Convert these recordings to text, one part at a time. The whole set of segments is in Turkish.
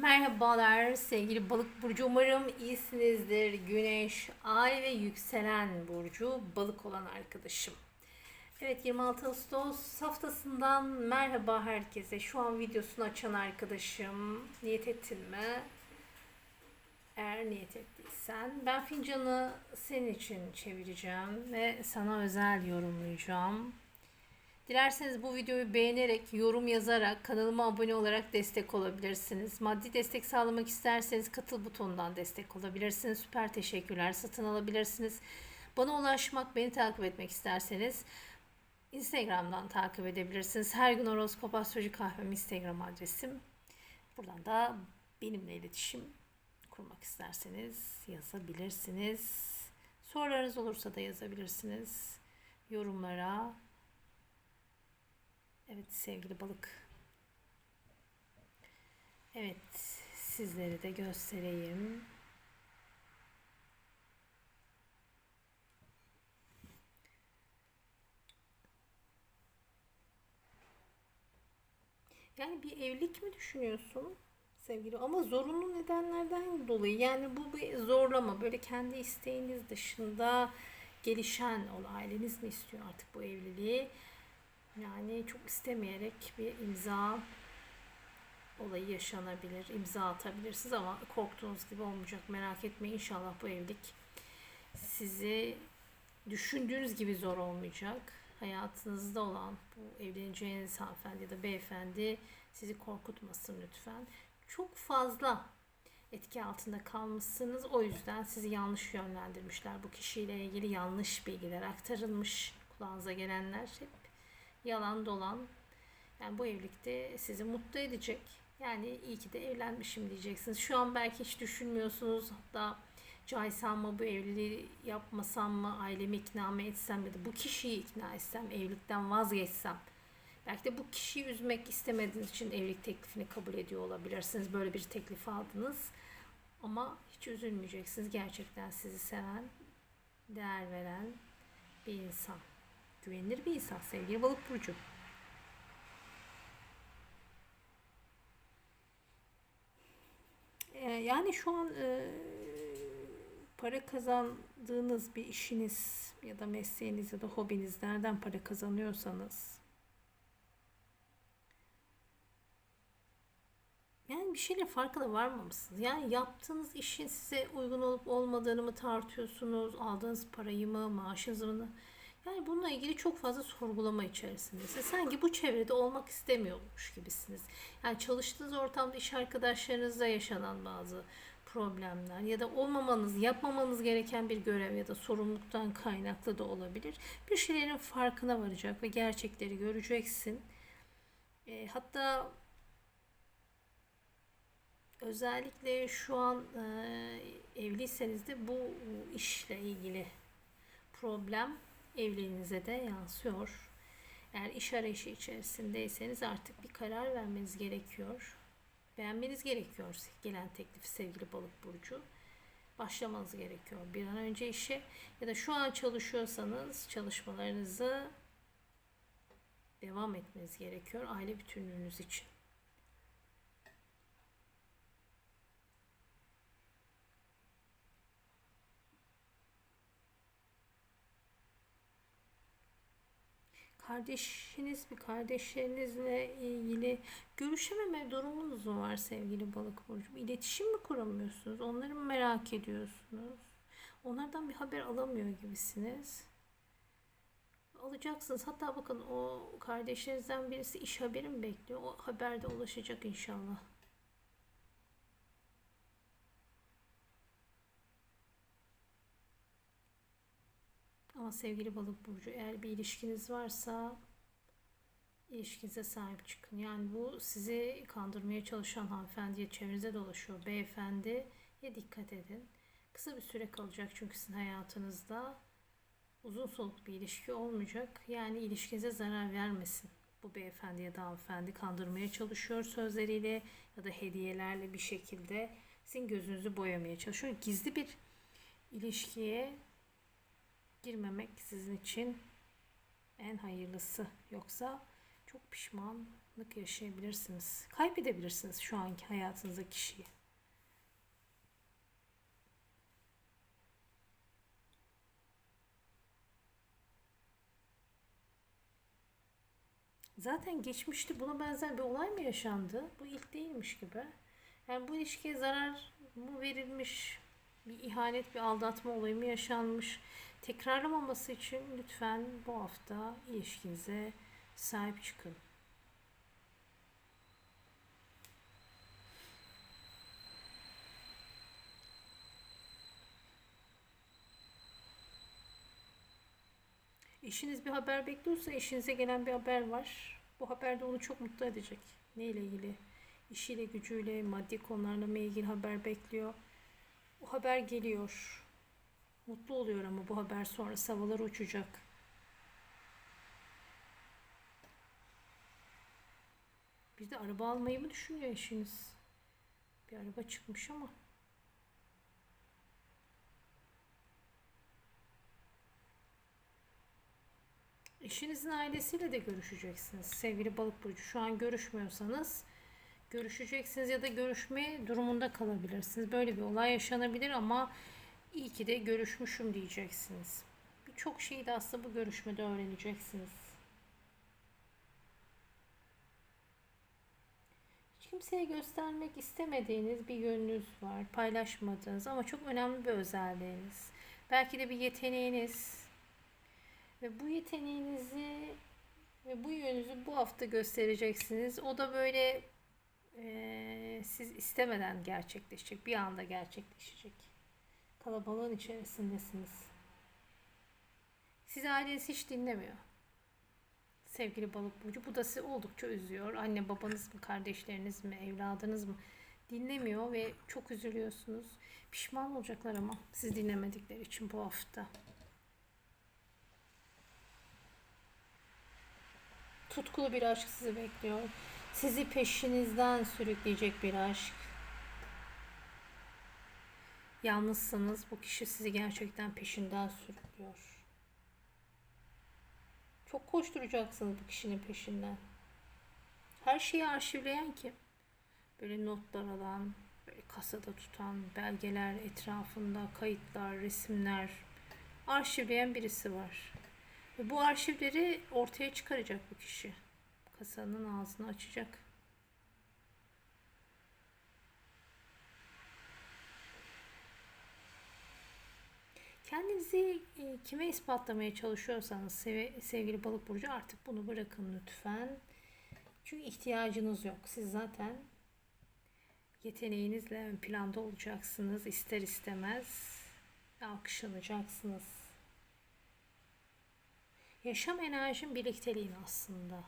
Merhabalar sevgili balık burcu umarım iyisinizdir. Güneş, ay ve yükselen burcu balık olan arkadaşım. Evet 26 Ağustos haftasından merhaba herkese. Şu an videosunu açan arkadaşım niyet ettin mi? Eğer niyet ettiysen ben fincanı senin için çevireceğim ve sana özel yorumlayacağım. Dilerseniz bu videoyu beğenerek, yorum yazarak, kanalıma abone olarak destek olabilirsiniz. Maddi destek sağlamak isterseniz katıl butonundan destek olabilirsiniz. Süper teşekkürler. Satın alabilirsiniz. Bana ulaşmak, beni takip etmek isterseniz Instagram'dan takip edebilirsiniz. Her gün horoskop astroloji kahvem Instagram adresim. Buradan da benimle iletişim kurmak isterseniz yazabilirsiniz. Sorularınız olursa da yazabilirsiniz. Yorumlara Evet sevgili balık. Evet sizleri de göstereyim. Yani bir evlilik mi düşünüyorsun sevgili? Ama zorunlu nedenlerden dolayı. Yani bu bir zorlama. Böyle kendi isteğiniz dışında gelişen ol. Aileniz mi istiyor artık bu evliliği? Yani çok istemeyerek bir imza olayı yaşanabilir. İmza atabilirsiniz ama korktuğunuz gibi olmayacak. Merak etmeyin inşallah bu evlilik sizi düşündüğünüz gibi zor olmayacak. Hayatınızda olan bu evleneceğiniz hanımefendi ya da beyefendi sizi korkutmasın lütfen. Çok fazla etki altında kalmışsınız. O yüzden sizi yanlış yönlendirmişler. Bu kişiyle ilgili yanlış bilgiler aktarılmış. Kulağınıza gelenler hep yalan dolan. Yani bu evlilikte sizi mutlu edecek. Yani iyi ki de evlenmişim diyeceksiniz. Şu an belki hiç düşünmüyorsunuz. Hatta caysam mı bu evliliği yapmasam mı, ailemi ikna mı etsem ya da bu kişiyi ikna etsem, evlilikten vazgeçsem. Belki de bu kişiyi üzmek istemediğiniz için evlilik teklifini kabul ediyor olabilirsiniz. Böyle bir teklif aldınız. Ama hiç üzülmeyeceksiniz. Gerçekten sizi seven, değer veren bir insan güvenilir bir insan sevgili balık burcu. Ee, yani şu an e, para kazandığınız bir işiniz ya da mesleğiniz ya da hobiniz nereden para kazanıyorsanız yani bir şeyle farkına varmamışsınız. Yani yaptığınız işin size uygun olup olmadığını mı tartıyorsunuz? Aldığınız parayı mı, maaşınızı mı? Yani bununla ilgili çok fazla sorgulama içerisindesiniz. Sanki bu çevrede olmak istemiyormuş gibisiniz. Yani çalıştığınız ortamda iş arkadaşlarınızla yaşanan bazı problemler ya da olmamanız, yapmamanız gereken bir görev ya da sorumluluktan kaynaklı da olabilir. Bir şeylerin farkına varacak ve gerçekleri göreceksin. E, hatta özellikle şu an e, evliyseniz de bu işle ilgili problem evliliğinize de yansıyor. Eğer iş arayışı içerisindeyseniz artık bir karar vermeniz gerekiyor. Beğenmeniz gerekiyor gelen teklifi sevgili balık burcu. Başlamanız gerekiyor bir an önce işe ya da şu an çalışıyorsanız çalışmalarınızı devam etmeniz gerekiyor aile bütünlüğünüz için. Kardeşiniz bir kardeşlerinizle ilgili görüşememe durumunuz mu var sevgili balık burcu? İletişim mi kuramıyorsunuz? Onları mı merak ediyorsunuz? Onlardan bir haber alamıyor gibisiniz. Alacaksınız. Hatta bakın o kardeşlerinizden birisi iş haberi mi bekliyor? O haber de ulaşacak inşallah. Ama sevgili balık burcu eğer bir ilişkiniz varsa ilişkinize sahip çıkın. Yani bu sizi kandırmaya çalışan hanımefendiye çevrenize dolaşıyor. Beyefendiye dikkat edin. Kısa bir süre kalacak çünkü sizin hayatınızda uzun soluklu bir ilişki olmayacak. Yani ilişkinize zarar vermesin. Bu beyefendi ya da hanımefendi kandırmaya çalışıyor sözleriyle ya da hediyelerle bir şekilde sizin gözünüzü boyamaya çalışıyor. Gizli bir ilişkiye girmemek sizin için en hayırlısı. Yoksa çok pişman Bıkkınlık yaşayabilirsiniz. Kaybedebilirsiniz şu anki hayatınızdaki kişiyi. Zaten geçmişte buna benzer bir olay mı yaşandı? Bu ilk değilmiş gibi. Yani bu ilişkiye zarar mı verilmiş? Bir ihanet, bir aldatma olayı mı yaşanmış? Tekrarlamaması için lütfen bu hafta ilişkinize sahip çıkın. Eşiniz bir haber bekliyorsa eşinize gelen bir haber var. Bu haber de onu çok mutlu edecek. Neyle ilgili? İşiyle, gücüyle, maddi konularla mı ilgili haber bekliyor. O haber geliyor. Mutlu oluyor ama bu haber sonra havalar uçacak. Bir de araba almayı mı düşünüyor eşiniz? Bir araba çıkmış ama. Eşinizin ailesiyle de görüşeceksiniz. Sevgili balık burcu şu an görüşmüyorsanız görüşeceksiniz ya da görüşme durumunda kalabilirsiniz. Böyle bir olay yaşanabilir ama iyi ki de görüşmüşüm diyeceksiniz. Birçok şeyi de aslında bu görüşmede öğreneceksiniz. Hiç kimseye göstermek istemediğiniz bir yönünüz var. Paylaşmadığınız ama çok önemli bir özelliğiniz. Belki de bir yeteneğiniz, ve bu yeteneğinizi ve bu yönünüzü bu hafta göstereceksiniz. O da böyle siz istemeden gerçekleşecek. Bir anda gerçekleşecek. Kalabalığın içerisindesiniz. Sizi aileniz hiç dinlemiyor. Sevgili balık burcu. Bu da sizi oldukça üzüyor. Anne babanız mı, kardeşleriniz mi, evladınız mı dinlemiyor ve çok üzülüyorsunuz. Pişman olacaklar ama siz dinlemedikleri için bu hafta. tutkulu bir aşk sizi bekliyor. Sizi peşinizden sürükleyecek bir aşk. Yalnızsınız. Bu kişi sizi gerçekten peşinden sürüklüyor. Çok koşturacaksınız bu kişinin peşinden. Her şeyi arşivleyen kim? Böyle notlar alan, böyle kasada tutan, belgeler etrafında, kayıtlar, resimler arşivleyen birisi var. Ve bu arşivleri ortaya çıkaracak bu kişi. Kasanın ağzını açacak. Kendinizi e, kime ispatlamaya çalışıyorsanız sevgili balık burcu artık bunu bırakın lütfen. Çünkü ihtiyacınız yok. Siz zaten yeteneğinizle ön planda olacaksınız. ister istemez alkışlanacaksınız. Yaşam enerjin birlikteliğin aslında.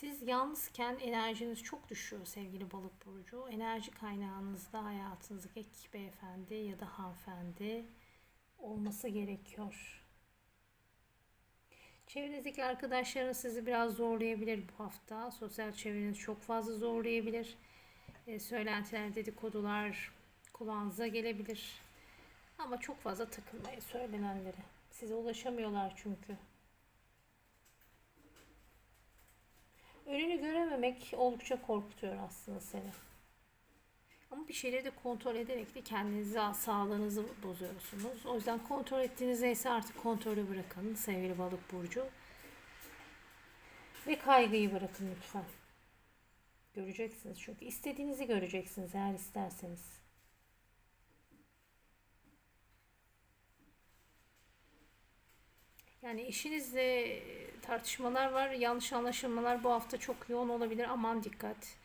Siz yalnızken enerjiniz çok düşüyor sevgili balık burcu. Enerji kaynağınızda hayatınızdaki beyefendi ya da hanımefendi olması gerekiyor. Çevrenizdeki arkadaşlarınız sizi biraz zorlayabilir bu hafta. Sosyal çevreniz çok fazla zorlayabilir. E, söylentiler, dedikodular kulağınıza gelebilir. Ama çok fazla takılmayın söylenenlere. Size ulaşamıyorlar çünkü. Önünü görememek oldukça korkutuyor aslında seni. Ama bir şeyleri de kontrol ederek de kendinizi, sağlığınızı bozuyorsunuz. O yüzden kontrol ettiğiniz neyse artık kontrolü bırakın sevgili balık burcu. Ve kaygıyı bırakın lütfen. Göreceksiniz çünkü istediğinizi göreceksiniz eğer isterseniz. Yani eşinizle tartışmalar var, yanlış anlaşılmalar bu hafta çok yoğun olabilir. Aman dikkat.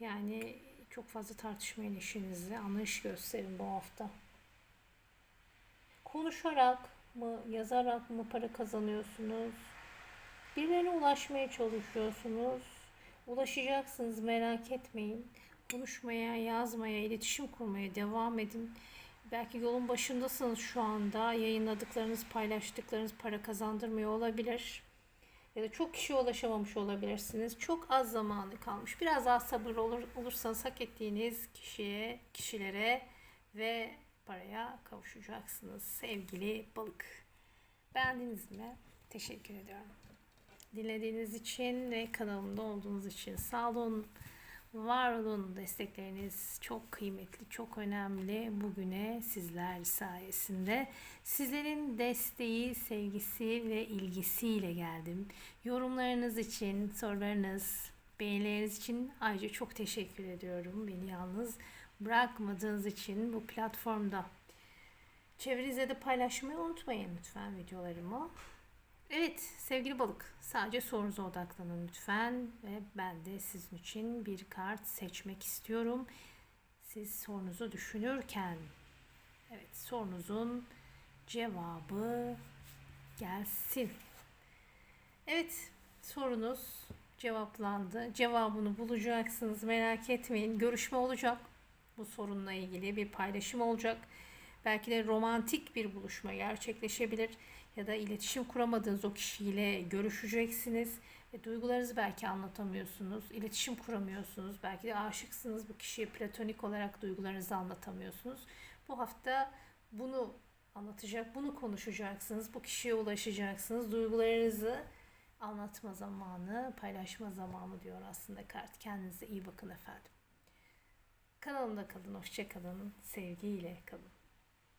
Yani çok fazla tartışmayın eşinizle. Anlayış gösterin bu hafta. Konuşarak mı, yazarak mı para kazanıyorsunuz? Birilerine ulaşmaya çalışıyorsunuz. Ulaşacaksınız merak etmeyin. Konuşmaya, yazmaya, iletişim kurmaya devam edin. Belki yolun başındasınız şu anda. Yayınladıklarınız, paylaştıklarınız para kazandırmıyor olabilir. Ya da çok kişiye ulaşamamış olabilirsiniz. Çok az zamanı kalmış. Biraz daha sabır olur, olursanız hak ettiğiniz kişiye, kişilere ve paraya kavuşacaksınız. Sevgili balık. Beğendiniz mi? Teşekkür ediyorum. dinlediğiniz için ve kanalımda olduğunuz için sağ olun. Var olun. Destekleriniz çok kıymetli, çok önemli. Bugüne sizler sayesinde sizlerin desteği, sevgisi ve ilgisiyle geldim. Yorumlarınız için, sorularınız, beğenileriniz için ayrıca çok teşekkür ediyorum. Beni yalnız bırakmadığınız için bu platformda. Çevrenizde de paylaşmayı unutmayın lütfen videolarımı. Evet sevgili balık sadece sorunuza odaklanın lütfen ve ben de sizin için bir kart seçmek istiyorum. Siz sorunuzu düşünürken evet sorunuzun cevabı gelsin. Evet sorunuz cevaplandı. Cevabını bulacaksınız merak etmeyin. Görüşme olacak. Bu sorunla ilgili bir paylaşım olacak. Belki de romantik bir buluşma gerçekleşebilir ya da iletişim kuramadığınız o kişiyle görüşeceksiniz ve duygularınızı belki anlatamıyorsunuz, iletişim kuramıyorsunuz, belki de aşıksınız bu kişiye platonik olarak duygularınızı anlatamıyorsunuz. Bu hafta bunu anlatacak, bunu konuşacaksınız, bu kişiye ulaşacaksınız, duygularınızı anlatma zamanı, paylaşma zamanı diyor aslında kart. Kendinize iyi bakın efendim. Kanalımda kalın, hoşça kalın, sevgiyle kalın.